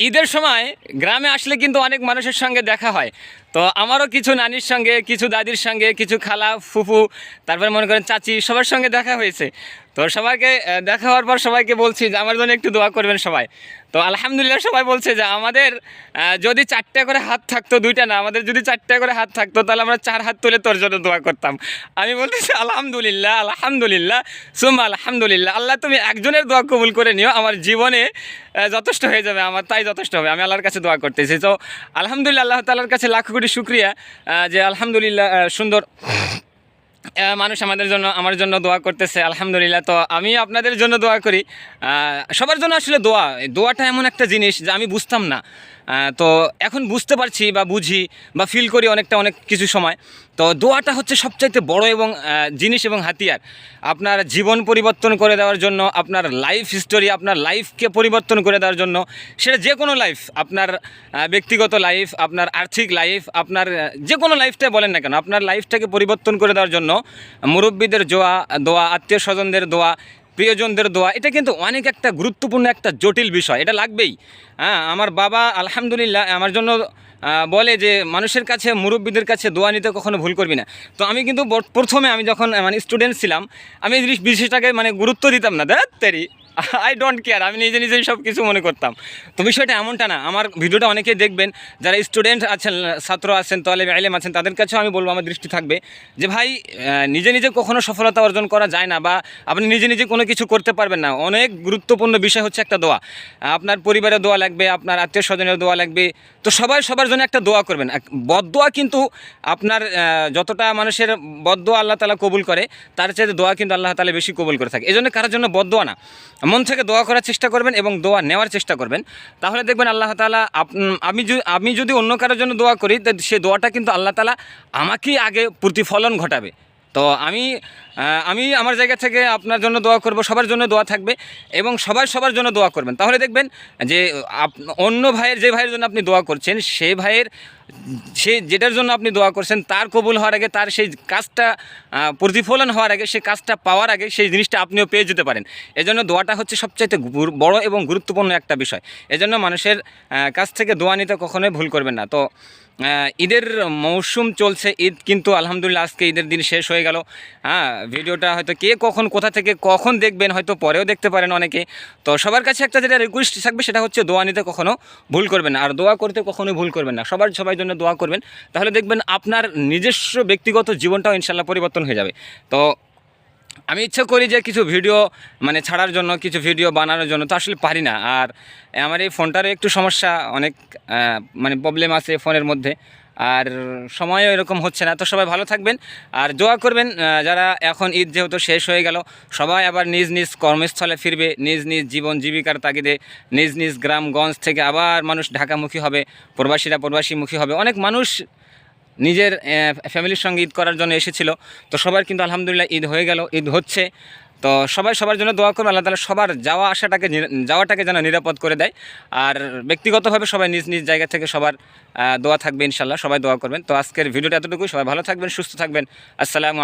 ঈদের সময় গ্রামে আসলে কিন্তু অনেক মানুষের সঙ্গে দেখা হয়। তো আমারও কিছু নানির সঙ্গে, কিছু দাদির সঙ্গে, কিছু খালা, ফুফু, তারপরে মনে করেন চাচি, সবার সঙ্গে দেখা হয়েছে। তো সবাইকে দেখা হওয়ার পর সবাইকে বলছি যে আমার জন্য একটু দোয়া করবেন সবাই। তো আলহামদুলিল্লাহ সবাই বলছে যে আমাদের যদি চারটা করে হাত থাকতো, দুইটা না, আমাদের যদি চারটা করে হাত থাকতো, তাহলে আমরা চার হাত তুলে তোর জন্য দোয়া করতাম। আমি বলতেছি, আলহামদুলিল্লাহ আলহামদুলিল্লাহ, সুম্মা আলহামদুলিল্লাহ, আল্লাহ তুমি একজনের দোয়া কবুল করে নিও, আমার জীবনে যথেষ্ট হয়ে যাবে, আমার তাই যথেষ্ট হবে, আমি আল্লাহর কাছে দোয়া করতেছি। তো আলহামদুলিল্লাহ, আল্লাহ তালার কাছে লাখ কোটি শুক্রিয়া যে আলহামদুলিল্লাহ সুন্দর মানুষ আমাদের জন্য, আমার জন্য দোয়া করতেছে, আলহামদুলিল্লাহ। তো আমি আপনাদের জন্য দোয়া করি। সবার জন্য আসলে দোয়া দোয়াটা এমন একটা জিনিস যে আমি বুঝতাম না। তো এখন বুঝতে পারছি বা বুঝি বা ফিল করি অনেকটা অনেক কিছু সময়। তো দোয়াটা হচ্ছে সবচাইতে বড় এবং জিনিস এবং হাতিয়ার। আপনার জীবন পরিবর্তন করে দেওয়ার জন্য, আপনার লাইফ হিস্টোরি আপনার লাইফকে পরিবর্তন করে দেওয়ার জন্য, সেটা যে কোনো লাইফ আপনার ব্যক্তিগত লাইফ আপনার আর্থিক লাইফ আপনার যে কোনো লাইফটাই বলেন না কেন, আপনার লাইফটাকে পরিবর্তন করে দেওয়ার জন্য মুরব্বীদের জোয়া দোয়া আত্মীয় স্বজনদের দোয়া প্রিয়জনদের দোয়া, এটা কিন্তু অনেক একটা গুরুত্বপূর্ণ একটা জটিল বিষয়, এটা লাগবেই। হ্যাঁ আমার বাবা আলহামদুলিল্লাহ আমার জন্য বলে যে মানুষের কাছে, মুরব্বীদের কাছে দোয়া নিতে কখনো ভুল করবি না। তো আমি কিন্তু প্রথমে আমি যখন মানে স্টুডেন্ট ছিলাম, আমি এই জিনিস- বিষয়টাকে মানে গুরুত্ব দিতাম না দেখ তেরি। আই ডোন্ট কেয়ার আমি নিজে নিজেই সব কিছু মনে করতাম। তো বিষয়টা এমনটা না, আমার ভিডিওটা অনেকেই দেখবেন, যারা স্টুডেন্ট আছেন, ছাত্র আছেন তলে আইলেম আছেন, তাদের কাছেও আমি বলব, আমার দৃষ্টি থাকবে যে ভাই নিজে নিজে কখনো সফলতা অর্জন করা যায় না বা আপনি নিজে নিজে কোনো কিছু করতে পারবেন না। অনেক গুরুত্বপূর্ণ বিষয় হচ্ছে একটা দোয়া। আপনার পরিবারের দোয়া লাগবে, আপনার আত্মীয় স্বজনের দোয়া লাগবে। তো সবাই সবার জন্য একটা দোয়া করবেন। বদদোয়া কিন্তু আপনার যতটা মানুষের বদদোয়া আল্লাহ তালা কবুল করে, তার চেয়ে দোয়া কিন্তু আল্লাহ তালা বেশি কবুল করে থাকে। এই জন্য কারোর জন্য বদদোয়া না। মন থেকে দোয়া করার চেষ্টা করবেন এবং দোয়া নেওয়ার চেষ্টা করবেন। তাহলে দেখবেন আল্লাহ তালা আমি আমি যদি অন্য কারোর জন্য দোয়া করি সে দোয়াটা কিন্তু আল্লাহ তালা আমাকেই আগে প্রতিফলন ঘটাবে। তো আমি আমি আমার জায়গা থেকে আপনার জন্য দোয়া করব, সবার জন্য দোয়া থাকবে এবং সবাই সবার জন্য দোয়া করবেন। তাহলে দেখবেন যে অন্য ভাইয়ের যে ভাইয়ের জন্য আপনি দোয়া করছেন সেই ভাইয়ের, সে যেটার জন্য আপনি দোয়া করছেন, তার কবুল হওয়ার আগে, তার সেই কাজটা প্রতিফলন হওয়ার আগে সেই কাজটা পাওয়ার আগে, সেই জিনিসটা আপনিও পেয়ে যেতে পারেন। এজন্য দোয়াটা হচ্ছে সবচাইতে বড় এবং গুরুত্বপূর্ণ একটা বিষয়। এজন্য মানুষের কাছ থেকে দোয়া নিতে কখনোই ভুল করবেন না। তো ঈদের মৌসুম চলছে, ঈদ কিন্তু আলহামদুলিল্লাহ আজকে ঈদের দিন শেষ হয়ে গেল। হ্যাঁ ভিডিওটা হয়তো কে কখন, কোথা থেকে কখন দেখবেন, হয়তো পরেও দেখতে পারেন অনেকে। তো সবার কাছে একটা যেটা রিকোয়েস্ট থাকবে, সেটা হচ্ছে দোয়া নিতে কখনো ভুল করবেন আর দোয়া করতে কখনোই ভুল করবেন না। সবার সবার জন্য দোয়া করবেন। তাহলে দেখবেন আপনার নিজস্ব ব্যক্তিগত জীবনটাও ইনশাল্লাহ পরিবর্তন হয়ে যাবে। তো আমি ইচ্ছা করি যে কিছু ভিডিও মানে ছাড়ার জন্য, কিছু ভিডিও বানানোর জন্য, তো আসলে পারি না। আর আমার এই ফোনটারও একটু সমস্যা, অনেক মানে প্রবলেম আছে ফোনের মধ্যে। আর সময়ও এরকম হচ্ছে না। তো সবাই ভালো থাকবেন আর দোয়া করবেন যারা এখন ঈদ যেহেতু শেষ হয়ে গেল, সবাই আবার নিজ নিজ কর্মস্থলে ফিরবে, নিজ নিজ জীবন জীবিকার তাগিদে, নিজ নিজ গ্রামগঞ্জ থেকে আবার মানুষ ঢাকামুখী হবে, প্রবাসীরা প্রবাসীমুখী হবে। অনেক মানুষ নিজের ফ্যামিলির সঙ্গে ঈদ করার জন্য এসেছিল। তো সবার কিন্তু আলহামদুলিল্লাহ ঈদ হয়ে গেল, ঈদ হচ্ছে। তো সবাই সবার জন্য দোয়া করবে আল্লাহ তালা সবার যাওয়া আসাটাকে যাওয়াটাকে যেন নিরাপদ করে দেয়। আর ব্যক্তিগতভাবে সবাই নিজ নিজ জায়গা থেকে সবার দোয়া থাকবে ইনশাল্লাহ, সবাই দোয়া করবেন। তো আজকের ভিডিওটা এতটুকুই, সবাই ভালো থাকবেন, সুস্থ থাকবেন। আসসালামু